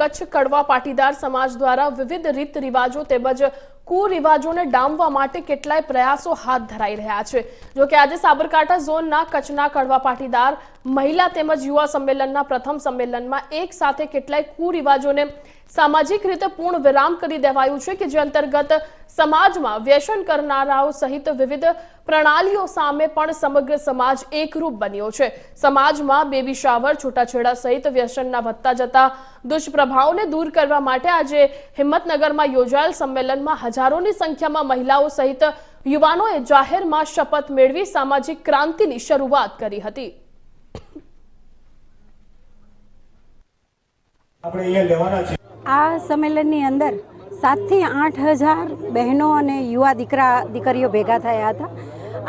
કચ્છ કડવા પાટીદાર સમાજ દ્વારા વિવિધ રીત રિવાજો તેમજ કુરિવાજોને ડામવા માટે કેટલાય પ્રયાસો હાથ ધરાઈ રહ્યા છે. જો કે આજે સાબરકાંઠા ઝોનના કચ્છના કડવા પાટીદાર, મહિલા તેમજ યુવા સંમેલનના પ્રથમ સંમેલનમાં એક સાથે કેટલાય કુરિવાજોને સામાજિક રીતે પૂર્ણ વિરામ કરી દેવાયું છે કે જે અંતર્ગત સમાજમાં વ્યસન કરનારાઓ સહિત વિવિધ પ્રણાલીઓ સામે પણ સમગ્ર સમાજ એકરૂપ બન્યો છે. સમાજમાં બેબી શાવર, છૂટાછેડા સહિત વ્યસનના વધતા જતા દુષ્પ્રભાવોને દૂર કરવા માટે આજે હિંમતનગરમાં યોજાયેલ સંમેલનમાં હજારોની સંખ્યામાં મહિલાઓ સહિત યુવાનોએ જાહેરમાં શપથ મેળવી સામાજિક ક્રાંતિની શરૂઆત કરી હતી. આપણે અહીંયા લેવાના છે આ સંમેલનની અંદર સાતથી આઠ હજાર બહેનો અને યુવા દીકરા, દીકરીઓ ભેગા થયા હતા.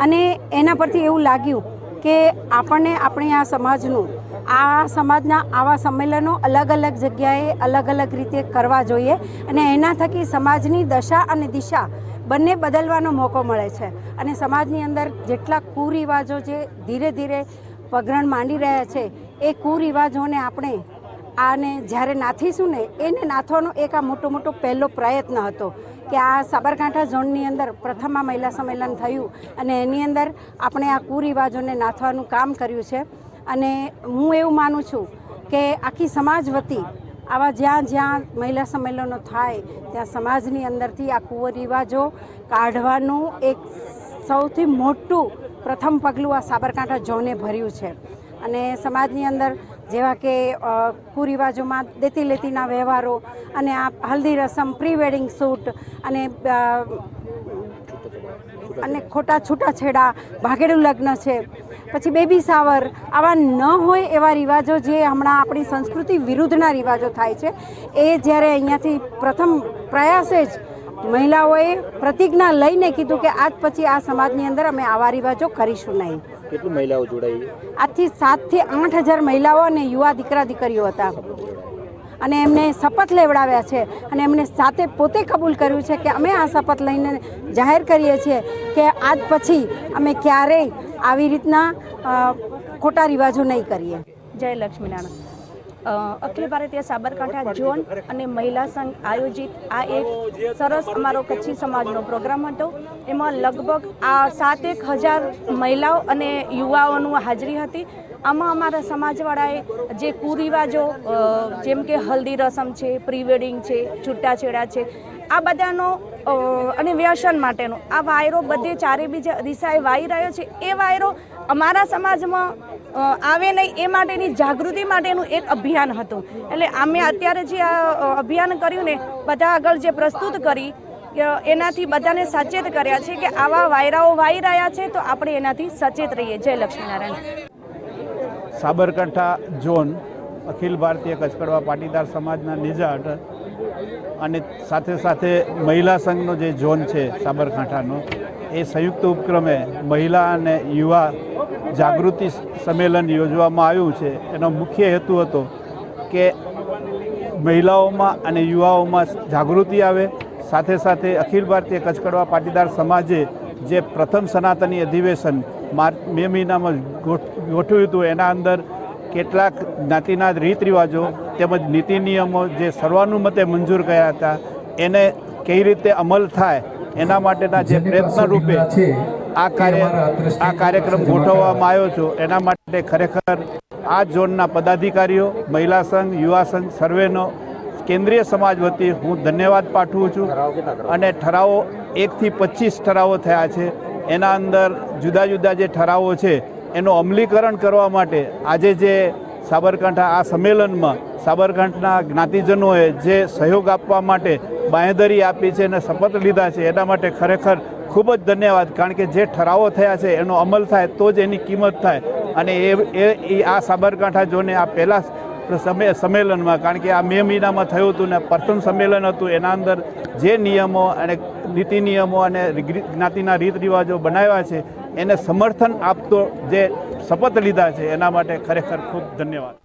અને એના પરથી એવું લાગ્યું કે આપણને આપણી આ સમાજનું, આ સમાજના આવા સંમેલનો અલગ અલગ જગ્યાએ અલગ અલગ રીતે કરવા જોઈએ અને એના થકી સમાજની દશા અને દિશા બંને બદલવાનો મોકો મળે છે. અને સમાજની અંદર જેટલા કુરિવાજો જે ધીરે ધીરે પગરણ માંડી રહ્યા છે, એ કુરિવાજોને આપણે આને જ્યારે નાથીશું ને, એને નાથવાનો એક આ મોટો મોટો પહેલો પ્રયત્ન હતો કે આ સાબરકાંઠા ઝોનની અંદર પ્રથમ આ મહિલા સંમેલન થયું અને એની અંદર આપણે આ કુરિવાજોને નાથવાનું કામ કર્યું છે. અને હું એવું માનું છું કે આખી સમાજ વતી આવા જ્યાં જ્યાં મહિલા સંમેલનો થાય, ત્યાં સમાજની અંદરથી આ કુરિવાજો કાઢવાનું એક સૌથી મોટું પ્રથમ પગલું આ સાબરકાંઠા ઝોને ભર્યું છે. અને સમાજની અંદર જેવા કે કુરિવાજોમાં દેતી લેતીના વ્યવહારો અને આ હલ્દી રસમ પ્રી વેડિંગ શૂટ અને અને ખોટા છૂટાછેડા, ભાગેડું લગ્ન છે. પછી બેબી સાવર, આવા ન હોય એવા રિવાજો જે હમણાં આપણી સંસ્કૃતિ વિરુદ્ધના રિવાજો થાય છે, એ જ્યારે અહીંયાથી પ્રથમ પ્રયાસે જ મહિલાઓએ પ્રતિજ્ઞા લઈને કીધું કે આજ પછી આ સમાજની અંદર અમે આવા રિવાજો કરીશું નહીં. કેટલી મહિલાઓ જોડાઈ? આજથી સાતથી આઠ હજાર મહિલાઓ અને યુવા દીકરા દીકરીઓ હતા. અને એમને શપથ લેવડાવ્યા છે અને એમને સાથે પોતે કબૂલ કર્યું છે કે અમે આ શપથ લઈને જાહેર કરીએ છીએ કે આજ પછી અમે ક્યારેય આવી રીતના ખોટા રિવાજો નહીં કરીએ. જય લક્ષ્મીનારાયણ અખિલ ભારતીય સાબરકાંઠા ઝોન અને મહિલા સંઘ આયોજિત આ એક સરસ અમારો કચ્છી સમાજનો પ્રોગ્રામ હતો. એમાં લગભગ આ સાતેક હજાર મહિલાઓ અને યુવાઓનું હાજરી હતી. આમાં અમારા સમાજવાળાએ જે કુરિવાજો જેમ કે હલ્દી રસમ છે, પ્રી વેડિંગ છે છૂટાછેડા છે, આ બધાનો અને વ્યસન માટેનો. આ વાયરો બધે ચારે બીજા દિશાએ વાઈ રહ્યો છે. એ વાયરો અમારા સમાજમાં આવે નહીં એ માટેની જાગૃતિ માટેનું એક અભિયાન હતું. એટલે અમે અત્યારે જે આ અભિયાન કર્યું ને, બધા આગળ જે પ્રસ્તુત કરી એનાથી બધાને સચેત કર્યા છે કે આવા વાયરાઓ વાઈ રહ્યા છે, તો આપણે એનાથી સચેત રહીએ. જય લક્ષ્મીનારાયણ. સાબરકાંઠા ઝોન, અખિલ ભારતીય કચકડવા પાટીદાર સમાજના નિજાટ અને સાથે સાથે મહિલા સંઘનો જે ઝોન છે સાબરકાંઠાનો, એ સંયુક્ત ઉપક્રમે મહિલા અને યુવા જાગૃતિ સંમેલન યોજવામાં આવ્યું છે. એનો મુખ્ય હેતુ હતો કે મહિલાઓમાં અને યુવાઓમાં જાગૃતિ આવે. સાથે સાથે અખિલ ભારતીય કચકડવા પાટીદાર સમાજે જે પ્રથમ સનાતની અધિવેશન માર્ચ મે મહિનામાં ગોઠવ્યું હતું એના અંદર કેટલાક જ્ઞાતિના રીત રિવાજો તેમજ નીતિ નિયમો જે સર્વાનુમતે મંજૂર કર્યા હતા એને કઈ રીતે અમલ થાય એના માટેના જે પ્રયત્ન રૂપે આ કાર્ય આ કાર્યક્રમ ગોઠવવામાં આવ્યો છું. એના માટે ખરેખર આ ઝોનના પદાધિકારીઓ મહિલા સંઘ યુવા સંઘ સર્વેનો કેન્દ્રીય સમાજ વતી હું ધન્યવાદ પાઠવું છું. અને ઠરાવો એકથી પચીસ ઠરાવો થયા છે. એના અંદર જુદા જુદા જે ઠરાવો છે એનું અમલીકરણ કરવા માટે આજે જે સાબરકાંઠા આ સંમેલનમાં સાબરકાંઠના જ્ઞાતિજનોએ જે સહયોગ આપવા માટે બાંહેધરી આપી છે અને શપથ લીધા છે એના માટે ખરેખર ખૂબ જ ધન્યવાદ, કારણ કે જે ઠરાવો થયા છે, એનો અમલ થાય તો જ એની કિંમત થાય. અને એ એ આ સાબરકાંઠા જોને આ પહેલાં સમય, સંમેલનમાં, કારણ કે આ મે મહિનામાં થયું હતું ને પ્રથમ સંમેલન હતું, એના અંદર જે નિયમો અને નીતિ નિયમો અને જ્ઞાતિના રીત રિવાજો બનાવ્યા છે, એને સમર્થન આપતો જે શપથ લીધા છે, એના માટે ખરેખર ખૂબ ધન્યવાદ.